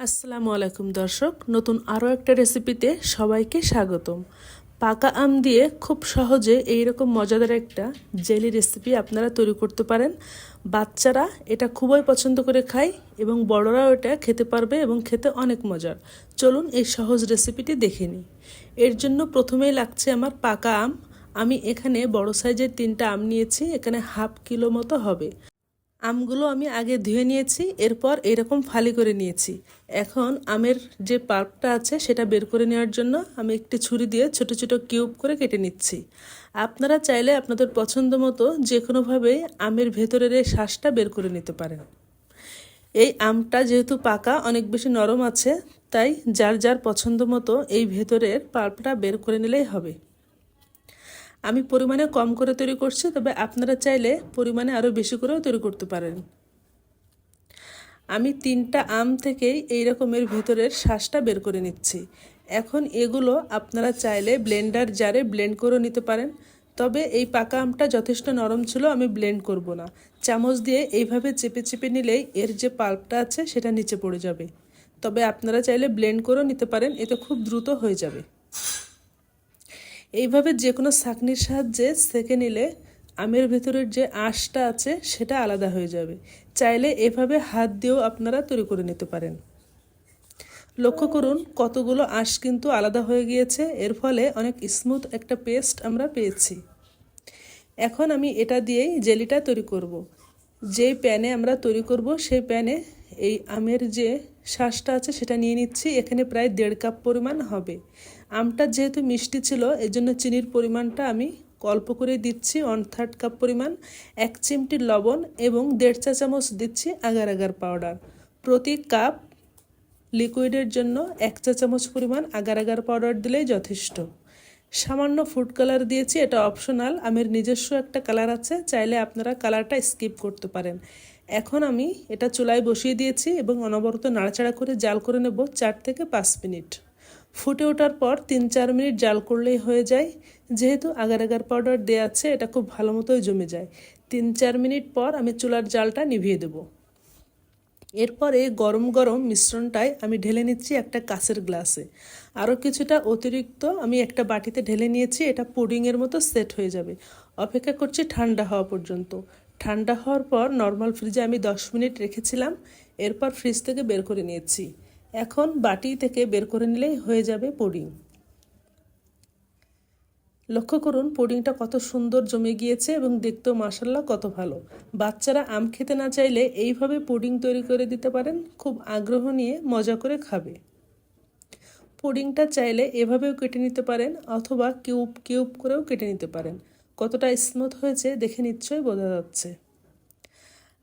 আসসালামু আলাইকুম দর্শক, নতুন আরও একটা রেসিপিতে সবাইকে স্বাগতম। পাকা আম দিয়ে খুব সহজে এই রকম মজাদার একটা জেলি রেসিপি আপনারা তৈরি করতে পারেন। বাচ্চারা এটা খুবই পছন্দ করে খায় এবং বড়রাও এটা খেতে পারবে এবং খেতে অনেক মজার। চলুন এই সহজ রেসিপিটি দেখে নিই। এর জন্য প্রথমেই লাগছে আমার পাকা আম। আমি এখানে বড় সাইজের তিনটা আম নিয়েছি, এখানে হাফ কিলো মতো হবে। আমগুলো আমি আগে ধুয়ে নিয়েছি, এরপর এরকম ফালি করে নিয়েছি। এখন আমের যে পাল্পটা আছে সেটা বের করে নেওয়ার জন্য আমি একটি ছুরি দিয়ে ছোট ছোট কিউব করে কেটে নিচ্ছি। আপনারা চাইলে আপনাদের পছন্দ মতো যে কোনোভাবে আমের ভেতরের এই শ্বাসটা বের করে নিতে পারেন। এই আমটা যেহেতু পাকা, অনেক বেশি নরম আছে, তাই যার যার পছন্দ মতো এই ভেতরের পাল্পটা বের করে নিলেই হবে। আমি পরিমাণে কম করে তৈরি করছি, তবে আপনারা চাইলে পরিমাণে আরও বেশি করেও তৈরি করতে পারেন। আমি তিনটা আম থেকেই এই রকমের ভেতরের শ্বাসটা বের করে নিচ্ছি। এখন এগুলো আপনারা চাইলে ব্লেন্ডার জারে ব্লেন্ড করে নিতে পারেন। তবে এই পাকা আমটা যথেষ্ট নরম ছিল, আমি ব্লেন্ড করব না। চামচ দিয়ে এইভাবে চেপে চেপে নিলেই এর যে পাল্পটা আছে, সেটা নিচে পড়ে যাবে। তবে আপনারা চাইলে ব্লেন্ড করেও নিতে পারেন, এতে খুব দ্রুত হয়ে যাবে। এইভাবে যে কোনো ছাঁকনির সাহায্যে সেঁকে নিলে আমের ভেতরের যে আঁশটা আছে সেটা আলাদা হয়ে যাবে। চাইলে এভাবে হাত দিয়েও আপনারা তৈরি করে নিতে পারেন। লক্ষ্য করুন, কতগুলো আঁশ কিন্তু আলাদা হয়ে গিয়েছে। এর ফলে অনেক স্মুথ একটা পেস্ট আমরা পেয়েছি। এখন আমি এটা দিয়েই জেলিটা তৈরি করব। যেই প্যানে আমরা তৈরি করব, সেই প্যানে এই আমের যে শ্বাসটা আছে সেটা নিয়ে নিচ্ছি। এখানে প্রায় দেড় কাপ পরিমাণ হবে। আমটা যেহেতু মিষ্টি ছিল, এজন্য চিনির পরিমাণটা আমি অল্প করে দিচ্ছি ওয়ান থার্ড কাপ পরিমাণ, এক চিমটি লবণ এবং দেড় চা চামচ দিচ্ছি আগার আগার পাউডার প্রতি কাপ লিকুইডের জন্য এক চা চামচ পরিমাণ আগার আগার পাউডার দিলেই যথেষ্ট। সামান্য ফুড কালার দিয়েছি, এটা অপশনাল আমের নিজস্ব একটা কালার আছে, চাইলে আপনারা কালারটা স্কিপ করতে পারেন। এখন আমি এটা চুলায় বসিয়ে দিয়েছি এবং অনবরত নাড়াচাড়া করে জাল করে নেব চার থেকে পাঁচ মিনিট। ফুটে ওঠার পর তিন চার মিনিট জাল করলেই হয়ে যায়। যেহেতু আগার আগার পাউডার দেওয়া আছে, এটা খুব ভালো মতোই জমে যায়। তিন চার মিনিট পর আমি চুলার জালটা নিভিয়ে দেবো। এরপরে গরম গরম মিশ্রণটায় আমি ঢেলে নিচ্ছি একটা কাঁচের গ্লাসে। আরও কিছুটা অতিরিক্ত আমি একটা বাটিতে ঢেলে নিয়েছি, এটা পুডিংয়ের মতো সেট হয়ে যাবে। অপেক্ষা করছি ঠান্ডা হওয়া পর্যন্ত। ঠান্ডা হওয়ার পর নর্মাল ফ্রিজে আমি দশ মিনিট রেখেছিলাম। এরপর ফ্রিজ থেকে বের করে নিয়েছি। এখন বাটি থেকে বের করে নিলেই হয়ে যাবে পুডিং লক্ষ্য করুন পুডিংটা কত সুন্দর জমে গিয়েছে এবং দেখতেও মাসাল্লাহ কত ভালো। বাচ্চারা আম খেতে না চাইলে এইভাবে পুডিং তৈরি করে দিতে পারেন। খুব আগ্রহ নিয়ে মজা করে খাবে। পুডিংটা চাইলে এভাবেও কেটে নিতে পারেন অথবা কিউব কিউব করেও কেটে নিতে পারেন। কতটা স্মুথ হয়েছে দেখে নিশ্চয়ই বোঝা যাচ্ছে।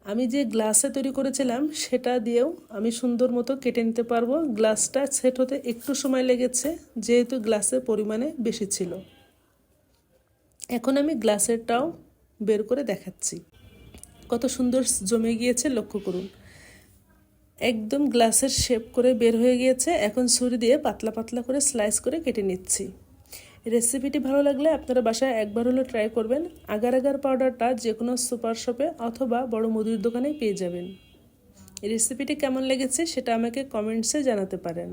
আমি যে গ্লাসে তৈরি করেছিলাম, সেটা দিয়েও আমি সুন্দর মতো কেটে নিতে পারব। গ্লাসটা সেট হতে একটু সময় লেগেছে, যেহেতু গ্লাসের পরিমাণে বেশি ছিল। এখন আমি গ্লাসেরটাও বের করে দেখাচ্ছি। কত সুন্দর জমে গিয়েছে, লক্ষ্য করুন। একদম গ্লাসের শেপ করে বের হয়ে গিয়েছে। এখন ছুরি দিয়ে পাতলা পাতলা করে স্লাইস করে কেটে নিচ্ছি। রেসিপিটি ভালো লাগলে আপনারা বাসায় একবার হলো ট্রাই করবেন। আগার আগার পাউডারটা যে কোনো সুপার শপে অথবা বড় মুদির দোকানে পেয়ে যাবেন। রেসিপিটি কেমন লেগেছে সেটা আমাকে কমেন্টসে জানাতে পারেন।